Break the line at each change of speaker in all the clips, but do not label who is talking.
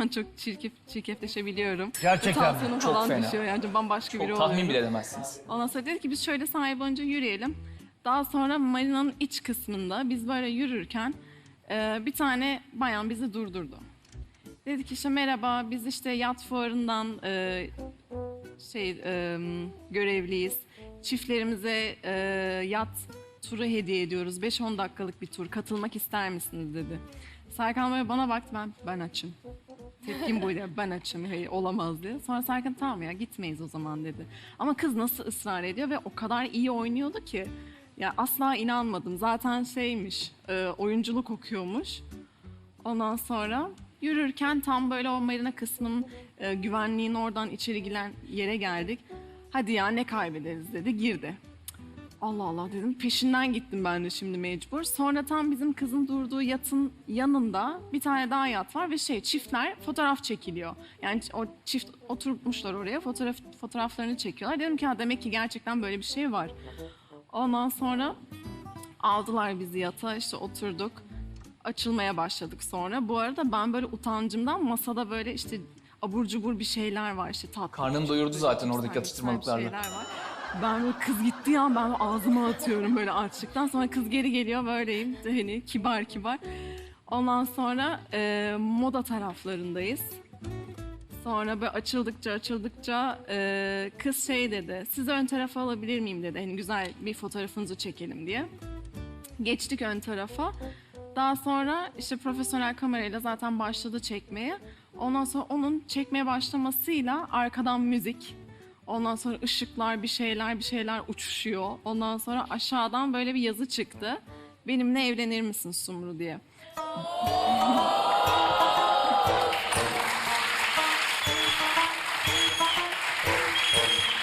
zaman çok çirkef, çirkefleşebiliyorum.
Gerçekten mi?
Tansiyonum
Çok
falan
fena.
düşüyor yani bambaşka biri
Çok
oluyorum.
tahmin bile edemezsiniz.
Ondan sonra dedi ki biz şöyle sahil boyunca yürüyelim. Daha sonra marinanın iç kısmında biz böyle yürürken e, bir tane bayan bizi durdurdu. Dedi ki işte merhaba biz işte yat fuarından e, şey e, görevliyiz. Çiftlerimize e, yat turu hediye ediyoruz. 5-10 dakikalık bir tur. Katılmak ister misiniz dedi. Serkan böyle bana baktı ben ben açım. Tepkim buydu ben açım hayır olamaz diye. Sonra Serkan tamam ya gitmeyiz o zaman dedi. Ama kız nasıl ısrar ediyor ve o kadar iyi oynuyordu ki. Ya asla inanmadım. Zaten şeymiş, e, oyunculuk okuyormuş. Ondan sonra yürürken tam böyle o marina kısmının e, güvenliğin oradan içeri giren yere geldik. Hadi ya ne kaybederiz dedi girdi. Allah Allah dedim. Peşinden gittim ben de şimdi mecbur. Sonra tam bizim kızın durduğu yatın yanında bir tane daha yat var ve şey çiftler fotoğraf çekiliyor. Yani o çift oturmuşlar oraya fotoğraf fotoğraflarını çekiyorlar. Dedim ki ha demek ki gerçekten böyle bir şey var. Ondan sonra aldılar bizi yata işte oturduk. Açılmaya başladık sonra. Bu arada ben böyle utancımdan masada böyle işte abur cubur bir şeyler var işte tatlı.
Karnım doyurdu zaten
Güzel,
oradaki atıştırmalıklarla.
şeyler var. Ben böyle kız gitti ya ben ağzıma atıyorum böyle açlıktan. Sonra kız geri geliyor böyleyim hani kibar kibar. Ondan sonra e, moda taraflarındayız. Sonra böyle açıldıkça açıldıkça e, kız şey dedi. Siz ön tarafa alabilir miyim dedi. Hani güzel bir fotoğrafınızı çekelim diye. Geçtik ön tarafa. Daha sonra işte profesyonel kamerayla zaten başladı çekmeye. Ondan sonra onun çekmeye başlamasıyla arkadan müzik. Ondan sonra ışıklar bir şeyler bir şeyler uçuşuyor. Ondan sonra aşağıdan böyle bir yazı çıktı. Benimle evlenir misin Sumru diye.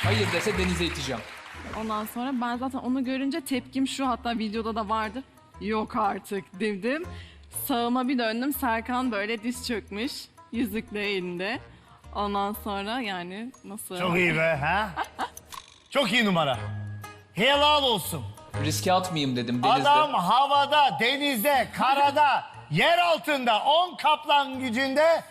Hayır dese denize iteceğim.
Ondan sonra ben zaten onu görünce tepkim şu hatta videoda da vardır. Yok artık dedim. Sağıma bir döndüm. Serkan böyle diz çökmüş. Yüzükle elinde. Ondan sonra yani nasıl?
Çok iyi be ha? Çok iyi numara. Helal olsun.
Riske atmayayım dedim denizde.
Adam havada, denizde, karada, yer altında 10 kaplan gücünde